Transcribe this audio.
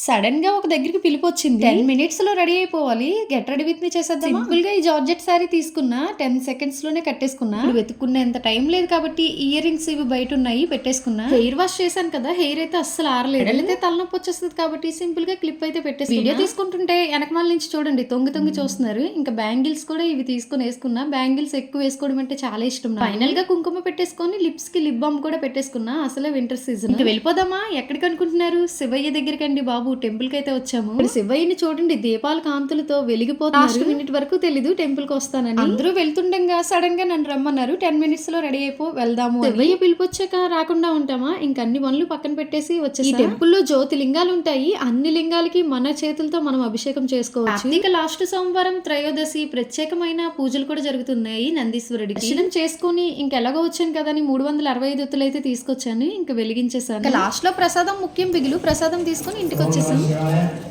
సడన్గా ఒక దగ్గరికి పిలిపి వచ్చింది టెన్ మినిట్స్లో రెడీ అయిపోవాలి. గెట్ రెడీ విత్ మీ చేసేద్దాం సింపుల్గా ఈ జార్జెట్ సారీ తీసుకున్నా టెన్ సెకండ్స్లోనే కట్టేసుకున్నా. ఇప్పుడు వెతుక్కునేంత టైం లేదు కాబట్టి ఇయర్ రింగ్స్ ఇవి బయట ఉన్నాయి పెట్టేసుకున్నా. హెయిర్ వాష్ చేశాను కదా హెయిర్ అయితే అస్సలు ఆరలేదు. అయితే తలనొప్పి వచ్చేస్తుంది కాబట్టి సింపుల్గా క్లిప్ అయితే పెట్టేసి వీడియో తీసుకుంటుంటే వెనకమాల నుంచి చూడండి తొంగి తొంగి చూస్తున్నారు. ఇంకా బ్యాంగిల్స్ కూడా ఇవి తీసుకొని వేసుకున్నా. బ్యాంగిల్స్ ఎక్కువ వేసుకోవడం అంటే చాలా ఇష్టం ఫైనల్గా కుంకుమ పెట్టేసుకొని లిప్స్కి లిప్ బామ్ కూడా పెట్టేసుకున్నా. అసలే వింటర్ సీజన్. ఇంకా వెళ్ళిపోదామా? ఎక్కడికి అనుకుంటున్నారు? శివయ్య దగ్గరికి అండి బాబు టెంపుల్కి అయితే వచ్చాము శివయ్యని చూడండి దీపాల కాంతులతో లాస్ట్ మినిట్ వరకు తెలీదు టెంపుల్కి వస్తానని. అందరూ వెళ్తుండగా సడన్గా నన్ను రమ్మన్నారు. టెన్ మినిట్స్లో రెడీ అయిపో వెళ్దాము శివయ్య పిలిపొచ్చాక రాకుండా ఉంటామా? ఇంక అన్ని పనులు పక్కన పెట్టేసి వచ్చేసి? ఈ టెంపుల్లో జ్యోతి లింగాలు ఉంటాయి. అన్ని లింగాలకి మన చేతులతో మనం అభిషేకం చేసుకోవచ్చు. ఇక లాస్ట్ సోమవారం త్రయోదశి ప్రత్యేకమైన పూజలు కూడా జరుగుతున్నాయి నందీశ్వరుడికి. దర్శనం చేసుకుని ఇంకెలాగో వచ్చాను కదా అని మూడు వందల అరవై ఐదు ఒత్తులు అయితే తీసుకొచ్చాను. ఇంకా వెలిగించేసాను లాస్ట్లో ప్రసాదం ముఖ్యం బిగులు. ప్రసాదం తీసుకొని ఇంటికి 죄송 합.